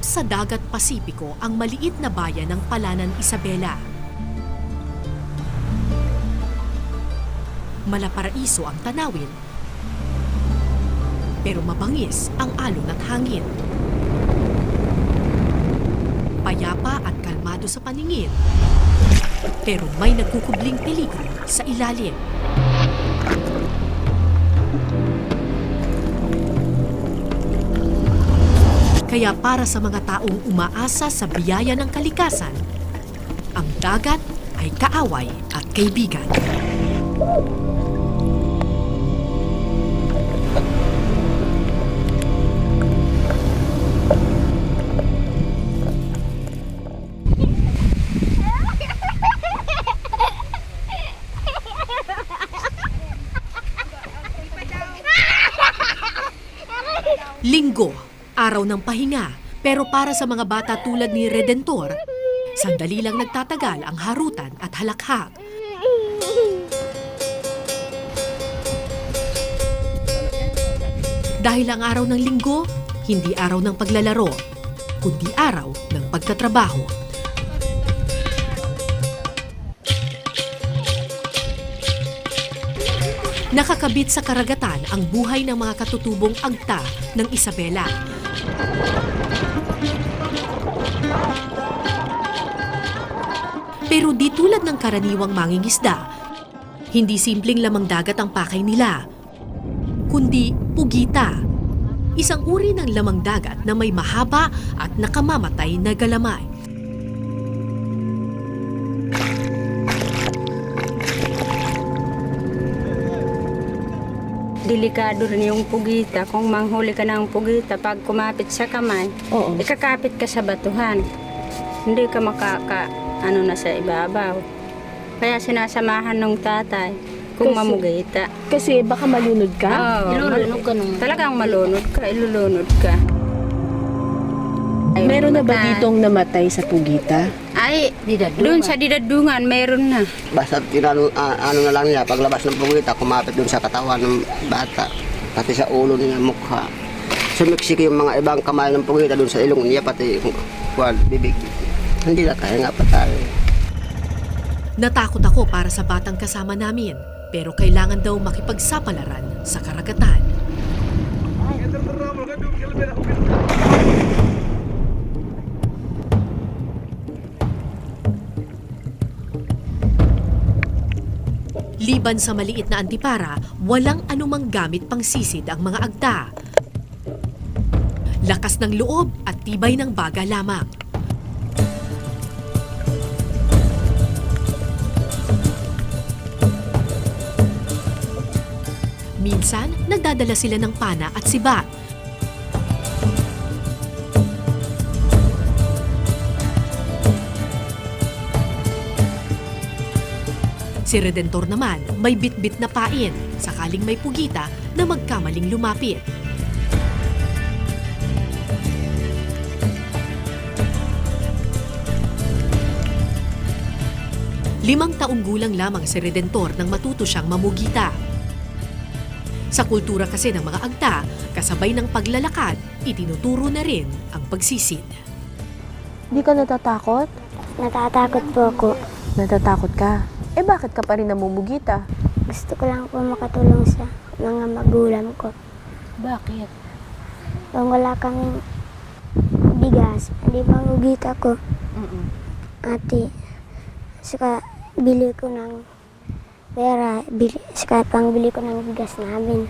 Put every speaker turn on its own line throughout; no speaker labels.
Nakaharap sa dagat Pasipiko ang maliit na bayan ng Palanan, Isabela. Malaparaiso ang tanawin, pero mabangis ang alon at hangin. Payapa at kalmado sa paningin, pero may nagkukubling peligro sa ilalim. Kaya para sa mga taong umaasa sa biyaya ng kalikasan, ang dagat ay kaaway at kaibigan. Araw ng pahinga, pero para sa mga bata tulad ni Redentor, sandali lang nagtatagal ang harutan at halakhak. Dahil ang araw ng linggo, hindi araw ng paglalaro, kundi araw ng pagtatrabaho. Nakakabit sa karagatan ang buhay ng mga katutubong agta ng Isabela. Pero di tulad ng karaniwang mangingisda, hindi simpleng lamang dagat ang pakay nila, kundi pugita. Isang uri ng lamang dagat na may mahaba at nakamamatay na galamay.
Delikado rin yung pugita. Kung manghuli ka ng pugita, pag kumapit sa kamay,
Oo.
ikakapit ka sa batuhan. Hindi ka makaka, ano na sa ibabaw. Kaya sinasamahan ng tatay kung
Kasi-
mamugita.
Kasi baka malunod ka?
Oo,
Ilulunod ka nung...
Talagang malunod ka, ilulunod ka. Ay,
Meron na ba ditong namatay sa pugita?
Ay,
Didadungan.
doon sa didadungan, meron na.
Basta tinano, ah, ano na lang niya, paglabas ng pugita, kumapit dun sa katawan ng bata, pati sa ulo niya, mukha. Sumiksik yung mga ibang kamay ng pugita dun sa ilong niya, pati yung kuwan, bibig. Hindi na kaya nga patay.
Natakot ako para sa batang kasama namin, pero kailangan daw makipagsapalaran sa karagatan. Liban sa maliit na antipara, walang anumang gamit pang sisid ang mga agta. Lakas ng loob at tibay ng baga lamang. Minsan, nagdadala sila ng pana at sibat. Si Redentor naman may bitbit na pain sakaling may pugita na magkamaling lumapit. Limang taong gulang lamang si Redentor nang matuto siyang mamugita. Sa kultura kasi ng mga agta, kasabay ng paglalakad, itinuturo na rin ang pagsisid.
Hindi ka natatakot?
Natatakot po ako.
Natatakot ka? Eh bakit ka pa rin namumugita?
Gusto ko lang po makatulong sa mga magulang ko.
Bakit?
Kung wala kang bigas, hindi magugita ko.
Mm-mm.
Ate, saka bili ko ng pera, bili, saka pang bili ko ng bigas namin.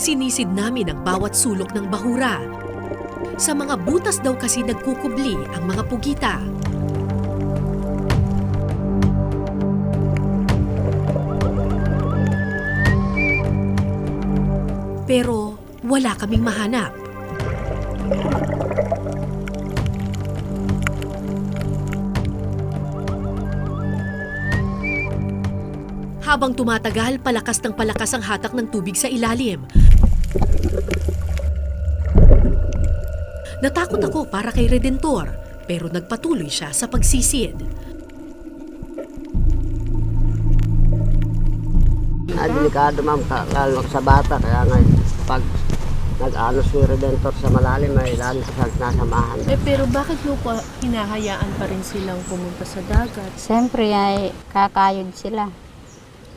Sinisid namin ang bawat sulok ng bahura. Sa mga butas daw kasi nagkukubli ang mga pugita. Pero wala kaming mahanap. Habang tumatagal, palakas ng palakas ang hatak ng tubig sa ilalim. Natakot ako para kay Redentor, pero nagpatuloy siya sa pagsisid.
Ah, delikado ma'am, lalo sa bata, kaya nga, pag nag-ano si Redentor sa malalim ay lalo sa nasamahan.
Eh, pero bakit mo pa hinahayaan pa rin silang pumunta sa dagat?
Siyempre ay kakayod sila.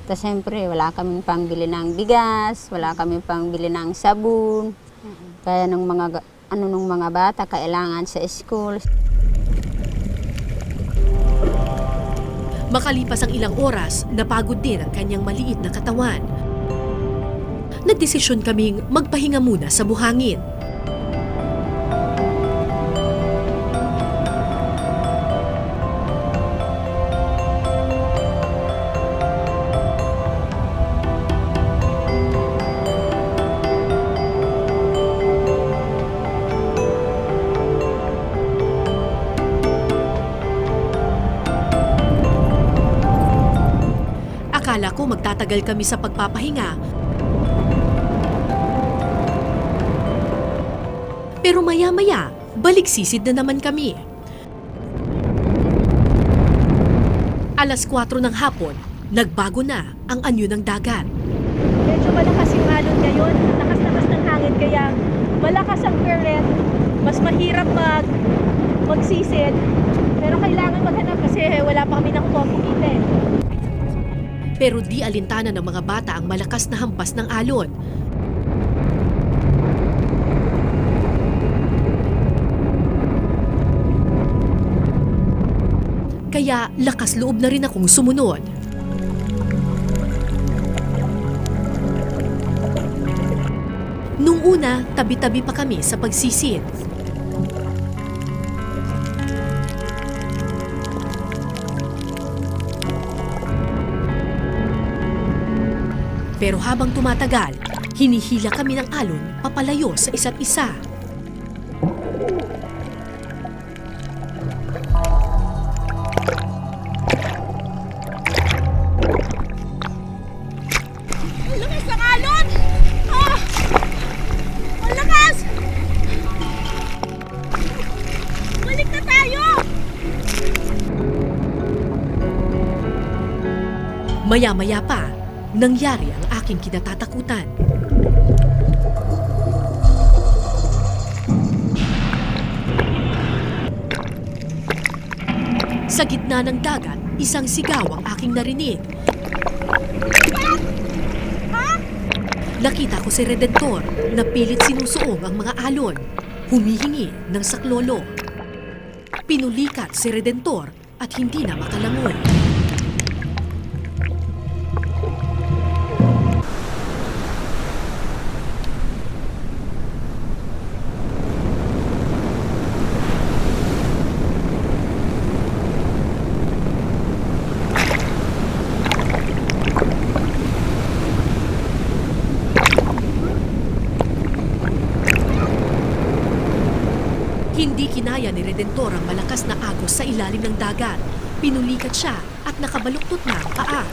Tapos siyempre wala kami pangbili ng bigas, wala kami pangbili ng sabon. Kaya nung mga ga- ano nung mga bata kailangan sa school.
Makalipas ang ilang oras, napagod din ang kanyang maliit na katawan. Nagdesisyon kaming magpahinga muna sa buhangin. Akala ko magtatagal kami sa pagpapahinga. Pero maya-maya, balik sisid na naman kami. Alas 4 ng hapon, nagbago na ang anyo ng dagat.
Medyo malakas yung alon ngayon. Lakas-lakas ng hangin kaya malakas ang current. Mas mahirap mag magsisid. Pero kailangan maghanap kasi wala pa kami nakuha pugita eh.
Pero di alintana ng mga bata ang malakas na hampas ng alon. Kaya lakas loob na rin akong sumunod. Nung una, tabi-tabi pa kami sa pagsisid. Pero habang tumatagal, hinihila kami ng alon papalayo sa isa't isa. Maya-maya pa, nangyari ang aking kinatatakutan. Sa gitna ng dagat, isang sigaw ang aking narinig. Nakita ko si Redentor na pilit sinusuong ang mga alon, humihingi ng saklolo. Pinulikat si Redentor at hindi na makalangoy. Hindi kinaya ni Redentor ang malakas na agos sa ilalim ng dagat. Pinulikat siya at nakabaluktot na ang paa.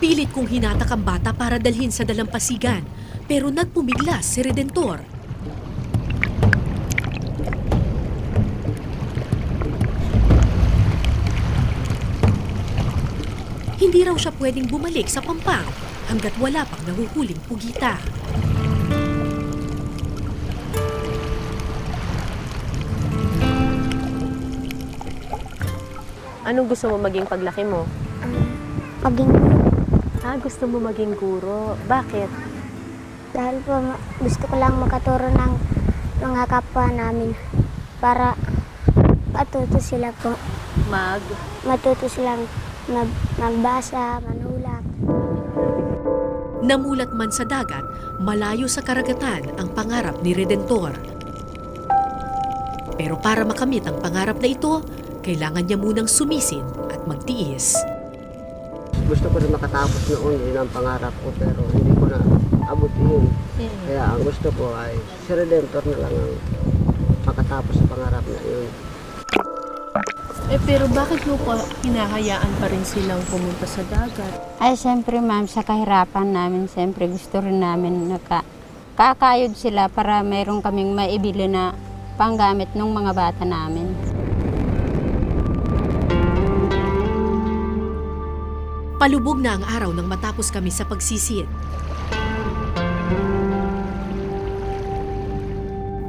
Pilit kong hinatak ang bata para dalhin sa dalampasigan, pero nagpumiglas si Redentor. Hindi raw siya pwedeng bumalik sa pampang hanggat wala pang nahuhuling pugita.
Anong gusto mo maging paglaki mo?
Maging
Ah, gusto mo maging guro. Bakit?
dahil po ma- gusto ko lang makaturo ng mga kapwa namin para matuto sila po.
Mag.
Matuto silang magbasa, manulat.
Namulat man sa dagat, malayo sa karagatan ang pangarap ni Redentor. Pero para makamit ang pangarap na ito, kailangan niya munang sumisid at magtiis.
Gusto ko rin makatapos noon, yun ang pangarap ko, pero hindi ko na abot yun. Kaya ang gusto ko ay si Redentor na lang ang makatapos sa pangarap na yun.
Eh, pero bakit mo pa hinahayaan pa rin silang pumunta sa dagat?
Ay siyempre ma'am sa kahirapan namin siyempre gusto rin namin naka kakayod sila para mayroon kaming maibili na panggamit ng mga bata namin.
Palubog na ang araw nang matapos kami sa pagsisid.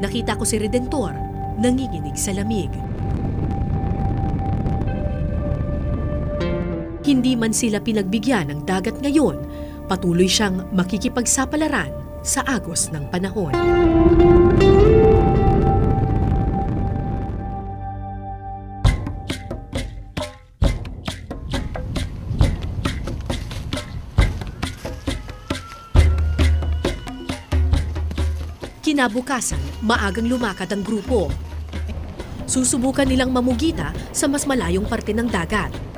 Nakita ko si Redentor nanginginig sa lamig. Hindi man sila pinagbigyan ng dagat ngayon, patuloy siyang makikipagsapalaran sa agos ng panahon. Kinabukasan, maagang lumakad ang grupo. Susubukan nilang mamugita sa mas malayong parte ng dagat.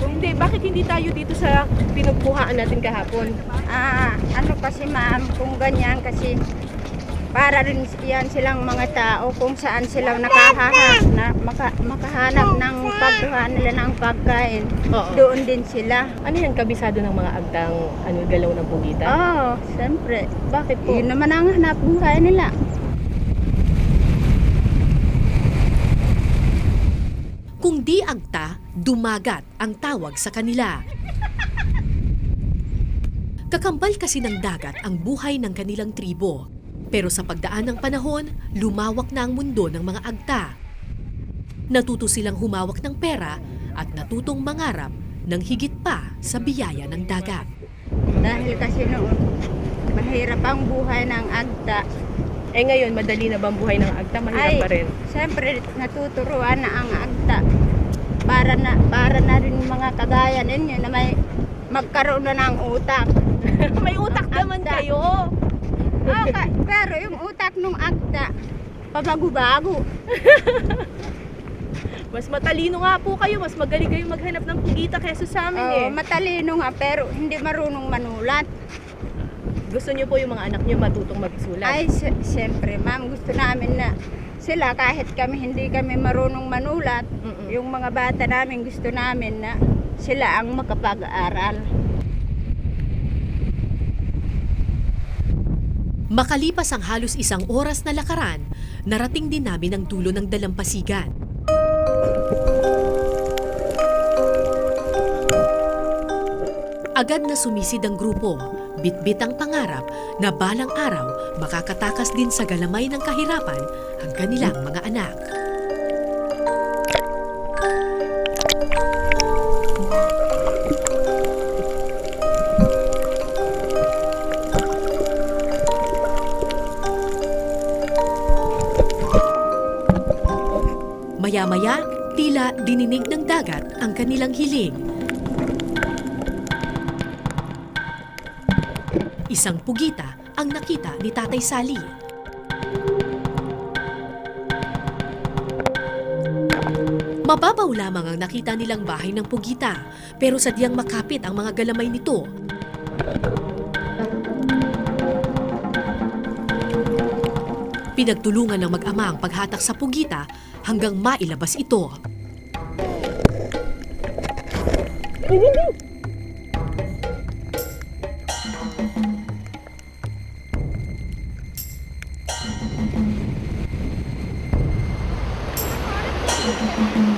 Hindi, bakit hindi tayo dito sa pinagkuhaan natin kahapon?
Ah, ano kasi ma'am, kung ganyan kasi para rin yan silang mga tao kung saan silang nakahahanap, na, maka, makahanap ng pagkuha nila ng pagkain.
Oo.
Doon din sila.
Ano yan, kabisado ng mga agdang ano, galaw ng bugita?
Oo, siyempre.
Bakit po?
Yun naman ang hanap buhay nila.
Kung di agta, dumagat ang tawag sa kanila. Kakambal kasi ng dagat ang buhay ng kanilang tribo. Pero sa pagdaan ng panahon, lumawak na ang mundo ng mga agta. Natuto silang humawak ng pera at natutong mangarap ng higit pa sa biyaya ng dagat.
Dahil kasi noon, mahirap ang buhay ng agta.
Eh ngayon, madali na ba ang buhay ng agta? Mahirap
Ay.
pa rin.
Siyempre, natuturuan na ang agta. Para na, para na rin mga kagaya ninyo na may magkaroon na ng utak.
May utak naman
Agta.
kayo.
Okay, pero yung utak ng agta, pabago-bago.
Mas matalino nga po kayo. Mas magaling kayo maghanap ng pugita kaysa sa amin eh.
Oo, matalino nga, pero hindi marunong manulat.
Gusto niyo po yung mga anak niyo matutong magsulat.
Ay, si- siyempre, ma'am, gusto namin na sila, kahit kami hindi kami marunong manulat,
Mm-mm.
yung mga bata namin gusto namin na sila ang makapag-aral.
Makalipas ang halos isang oras na lakaran, narating din namin ang dulo ng dalampasigan. Agad na sumisid ang grupo, bitbit ang pangarap na balang araw makakatakas din sa galamay ng kahirapan ang kanilang mga anak. Maya-maya, tila dininig ng dagat ang kanilang hiling. Isang pugita ang nakita ni Tatay Sally. Mababaw lamang ang nakita nilang bahay ng pugita, pero sadyang makapit ang mga galamay nito. Pinagtulungan ng mag-ama ang paghatak sa pugita hanggang mailabas ito.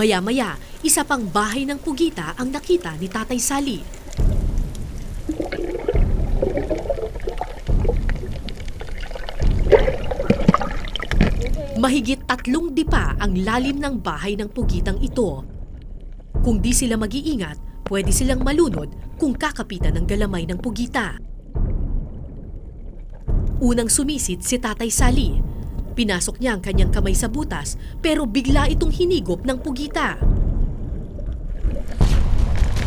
Maya-maya, isa pang bahay ng pugita ang nakita ni Tatay Sally. Mahigit tatlong dipa ang lalim ng bahay ng pugitang ito. Kung di sila mag-iingat, pwede silang malunod kung kakapitan ng galamay ng pugita. Unang sumisit si Tatay Sally. Pinasok niya ang kanyang kamay sa butas pero bigla itong hinigop ng pugita.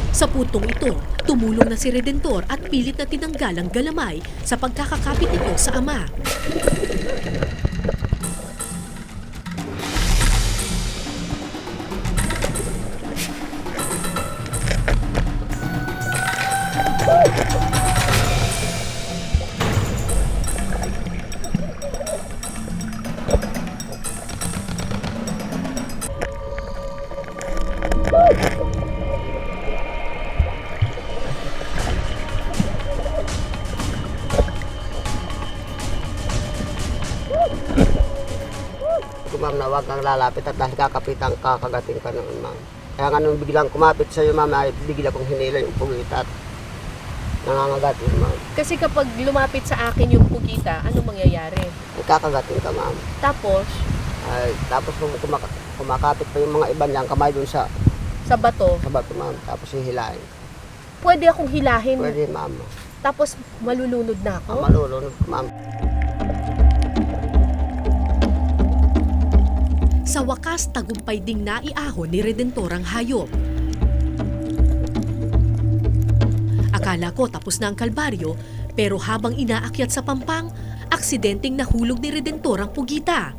Sa putong ito, tumulong na si Redentor at pilit na tinanggal ang galamay sa pagkakakapit nito sa ama.
Lalapit at dahil kakapitan kakagating ka noon, ma'am. Kaya nga nung biglang kumapit sa iyo, ma'am, ay bigla kong hinila yung pugita at nangangagatin, ma'am.
Kasi kapag lumapit sa akin yung pugita, ano mangyayari?
Ay kakagating ka, ma'am.
Tapos,
Ay, tapos kung kumaka- kumakapit pa yung mga iba niyang kamay dun sa,
sa bato,
sa bato, ma'am. Tapos hihilain.
pwede akong hilahin.
Pwede, ma'am.
Tapos malulunod na ako.
Ang malulunod, ma'am.
Sa wakas, tagumpay ding naiahon ni Redentor ang hayop. Akala ko tapos na ang kalbaryo, pero habang inaakyat sa pampang, aksidenteng nahulog ni Redentor ang pugita.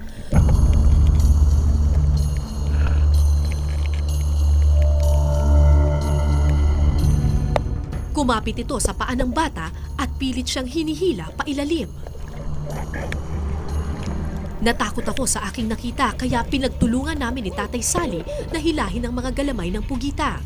Kumapit ito sa paa ng bata at pilit siyang hinihila pailalim. Natakot ako sa aking nakita kaya pinagtulungan namin ni Tatay Sally na hilahin ang mga galamay ng pugita.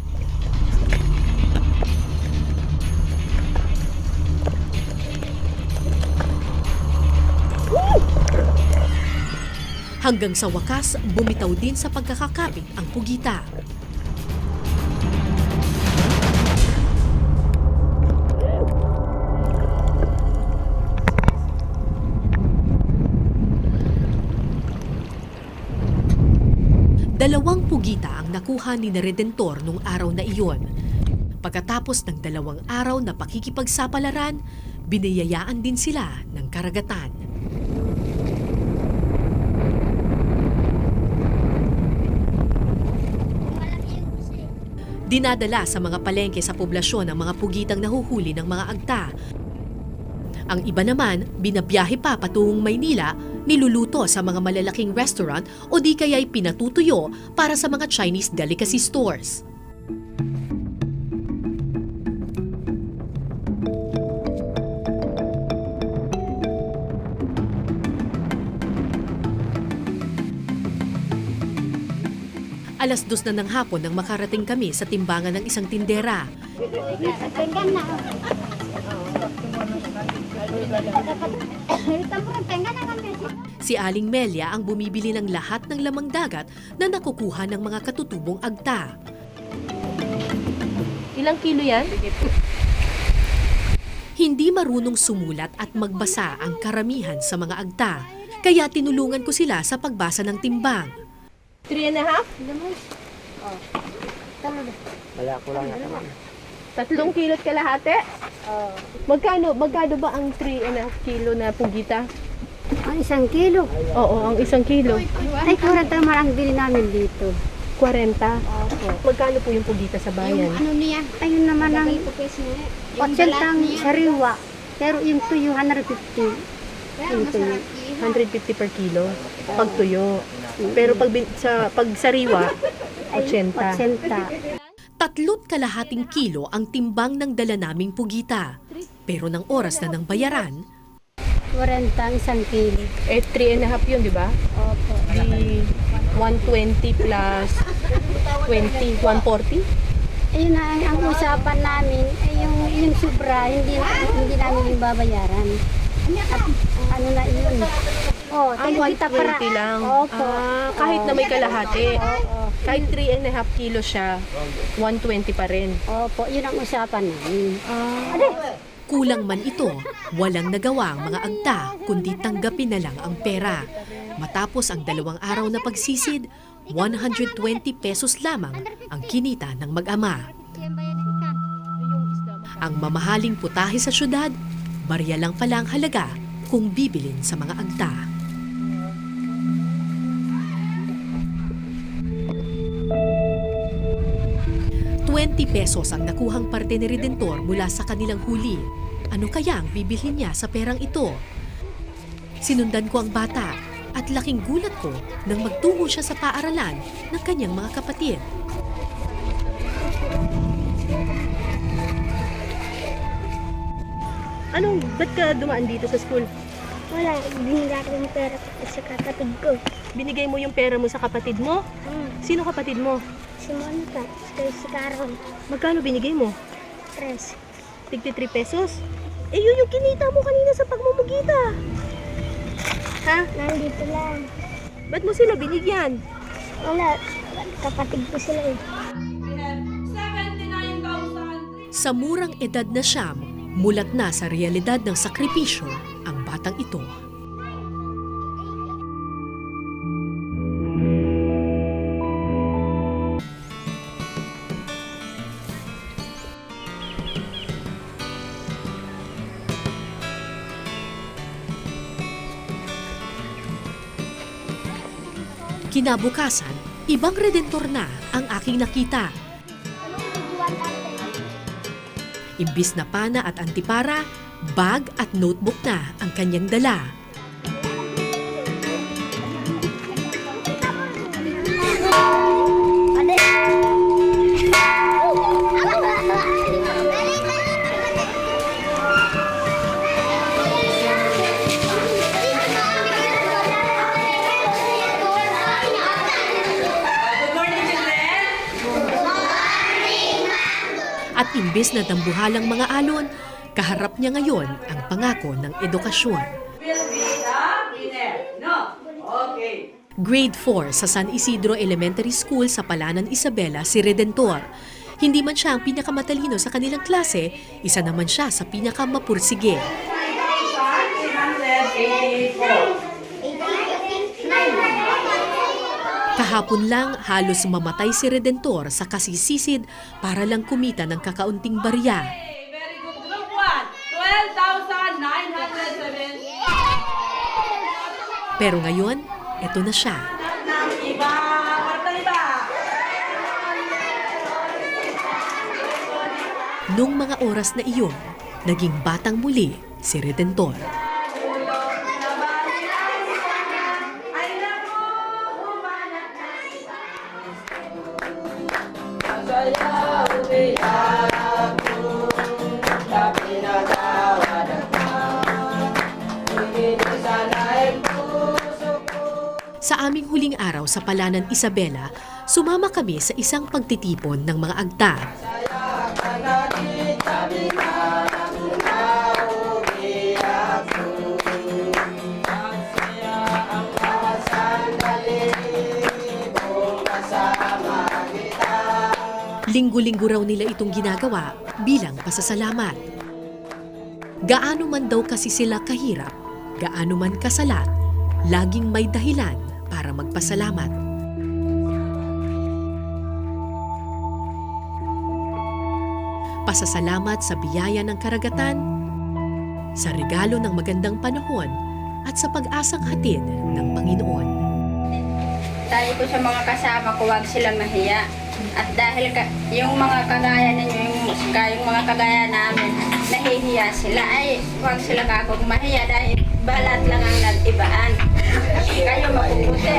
Hanggang sa wakas, bumitaw din sa pagkakakapit ang pugita. Dalawang pugita ang nakuha ni na Redentor nung araw na iyon. Pagkatapos ng dalawang araw na pakikipagsapalaran, biniyayaan din sila ng karagatan. Dinadala sa mga palengke sa poblasyon ang mga pugitang nahuhuli ng mga agta. Ang iba naman, binabiyahe pa patungong Maynila, niluluto sa mga malalaking restaurant o di kaya'y pinatutuyo para sa mga Chinese delicacy stores. Alas dos na ng hapon nang makarating kami sa timbangan ng isang tindera. Si Aling Melia ang bumibili ng lahat ng lamang dagat na nakukuha ng mga katutubong agta.
ilang kilo yan?
Hindi marunong sumulat at magbasa ang karamihan sa mga agta, kaya tinulungan ko sila sa pagbasa ng timbang.
Three and a half?
Kaya ko lang ma'am.
Tatlong kilot kalahati? Magkano, magkano ba ang three and a half kilo na pugita?
Ang isang kilo.
Oo, ang isang kilo.
Ay, kurang naman ang bili namin dito.
40. Magkano po yung pugita sa bayan?
Ayun naman ang 80 ang sariwa. Pero yung tuyo, 150. Yung tuyo.
150 per kilo pag tuyo. Pero pag bin- sa pag sariwa 80.
80.
Tatlot kalahating kilo ang timbang ng dala naming pugita. Pero ng oras na ng bayaran,
40 ang isang kilo.
Eh 3 and a half yun, di ba?
Opo.
Di 120 plus 20, 140?
Ayun na ang, ang usapan namin, ay yung, yung sobra, hindi, hindi namin yung babayaran. At ano na yun. Oh,
Ah,
para.
120 lang.
Opo.
Ah, kahit na may kalahati.
Oo.
Kahit 3 and a half kilo siya, 120 pa rin.
Opo, yun ang usapan namin.
kulang man ito, walang nagawa ang mga agta kundi tanggapin na lang ang pera. Matapos ang dalawang araw na pagsisid, 120 pesos lamang ang kinita ng mag-ama. Ang mamahaling putahe sa syudad, barya lang pala ang halaga kung bibilin sa mga agta. Twenty pesos ang nakuhang parte ni Redentor mula sa kanilang huli. Ano kaya ang bibilhin niya sa perang ito? Sinundan ko ang bata at laking gulat ko nang magtungo siya sa paaralan ng kanyang mga kapatid.
Ano, ba't ka dumaan dito sa school?
Wala, binigyan ko yung pera sa kapatid ko.
Binigay mo yung pera mo sa kapatid mo?
Hmm.
Sino kapatid mo?
Si Monica, si Carol,
Magkano binigay mo?
tres.
Tigti 3 pesos? Eh, yun yung kinita mo kanina sa pagmumugita. Ha?
Nandito lang.
Ba't mo sila binigyan?
Wala, kapatid ko sila eh.
Sa murang edad na siyam, mulat na sa realidad ng sakripisyo ang batang ito. Kinabukasan, ibang redentor na ang aking nakita. Imbis na pana at antipara, bag at notebook na ang kanyang dala. Imbis na dambuhalang mga alon, kaharap niya ngayon ang pangako ng edukasyon. Grade 4 sa San Isidro Elementary School sa Palanan, Isabela, si Redentor. Hindi man siya ang pinakamatalino sa kanilang klase, isa naman siya sa pinakamapursige. Kahapon lang, halos mamatay si Redentor sa kasisisid para lang kumita ng kakaunting barya.
Very good. Group 1, 12,907.
Pero ngayon, eto na siya. Nung mga oras na iyon, naging batang muli si Redentor. Sa Palanan, Isabela, sumama kami sa isang pagtitipon ng mga agta. Linggo-linggo raw nila itong ginagawa bilang pasasalamat. Gaano man daw kasi sila kahirap, gaano man kasalat, laging may dahilan para magpasalamat. Pasasalamat sa biyaya ng karagatan, sa regalo ng magandang panahon, at sa pag-asang hatid ng Panginoon.
Tayo ko sa mga kasama ko, huwag sila mahiya. At dahil ka, yung mga kagaya ninyo, yung, yung mga kagaya namin, nahihiya sila, ay huwag sila kakong mahiya dahil balat lang ang nagtibaan. Kayo mapuputi.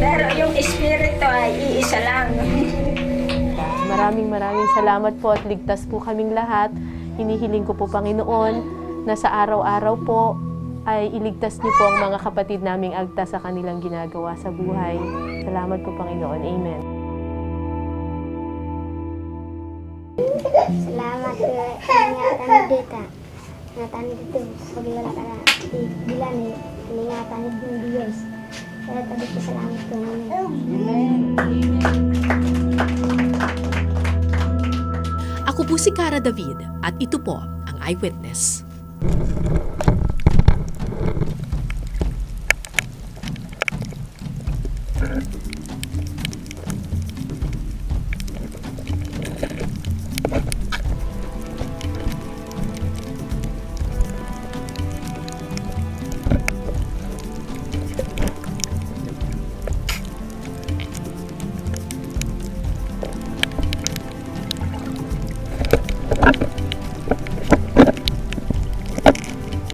Pero yung espiritu ay iisa lang.
Maraming maraming salamat po at ligtas po kaming lahat. Hinihiling ko po Panginoon na sa araw-araw po ay iligtas niyo po ang mga kapatid naming agta sa kanilang ginagawa sa buhay. Salamat po Panginoon. Amen.
Salamat po ingatan dito. Ingatan dito. Paglalaka na. Bila ni ingatan ng Diyos. Kaya tabi ko salamat po namin.
Ako po si Cara David at ito po ang Eyewitness.